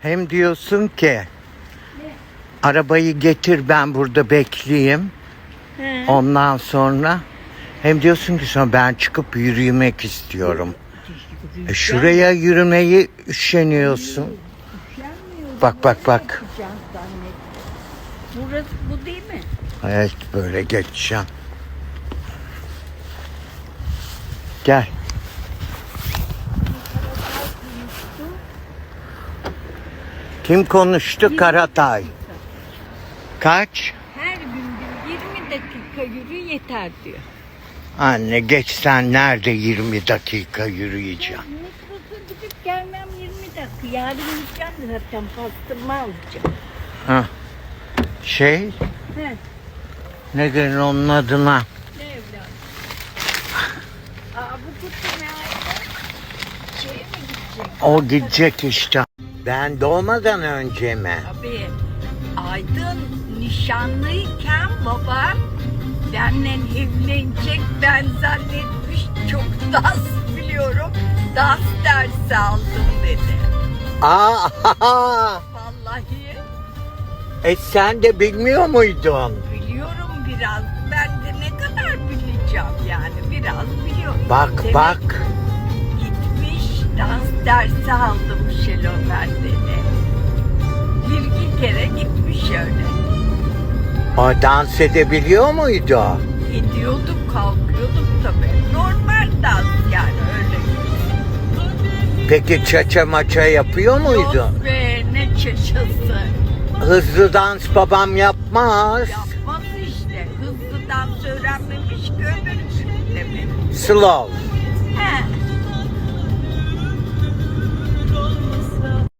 Hem diyorsun ki arabayı getir ben burada bekleyeyim. He. Ondan sonra hem diyorsun ki sonra ben çıkıp yürümek istiyorum. E şuraya yürümeyi üşeniyorsun. Bak bak bak. Burası bu değil mi? Evet böyle geçeceğim. Gel. Kim konuştu? Karatay. Kaç? Her gün bir 20 dakika yürü yeter diyor. Anne geç sen nerede 20 dakika yürüyeceğim. Metroda gidip gelmem 20 dakika. Yarın gideceğim de zaten pastırma alacağım. Ha. Şey He. nedir onun adına? Ne evladım? Aa bu kutu ne ayda? Şeye mi gidecek? O gidecek işte. Ben doğmadan önce mi? Abi Aydın nişanlıyken babam benimle evlenecek ben zannetmiş çok dans biliyorum. Dans dersi aldım dedi. Aa, Vallahi e sen de bilmiyor muydun? biliyorum biraz. Ben de ne kadar bileceğim yani biraz biliyorum. Bak Demek bak. Dersi aldım Şelomen dedi. Bir iki kere gitmiş öyle. O dans edebiliyor muydu? Ediyorduk, kalkıyorduk tabii. Normal dans yani öyle. Peki çaça maça yapıyor muydu? Yok be ne çeşası. Hızlı dans babam yapmaz. Yapmaz işte. Hızlı dans öğrenmemiş ki demek. Slow.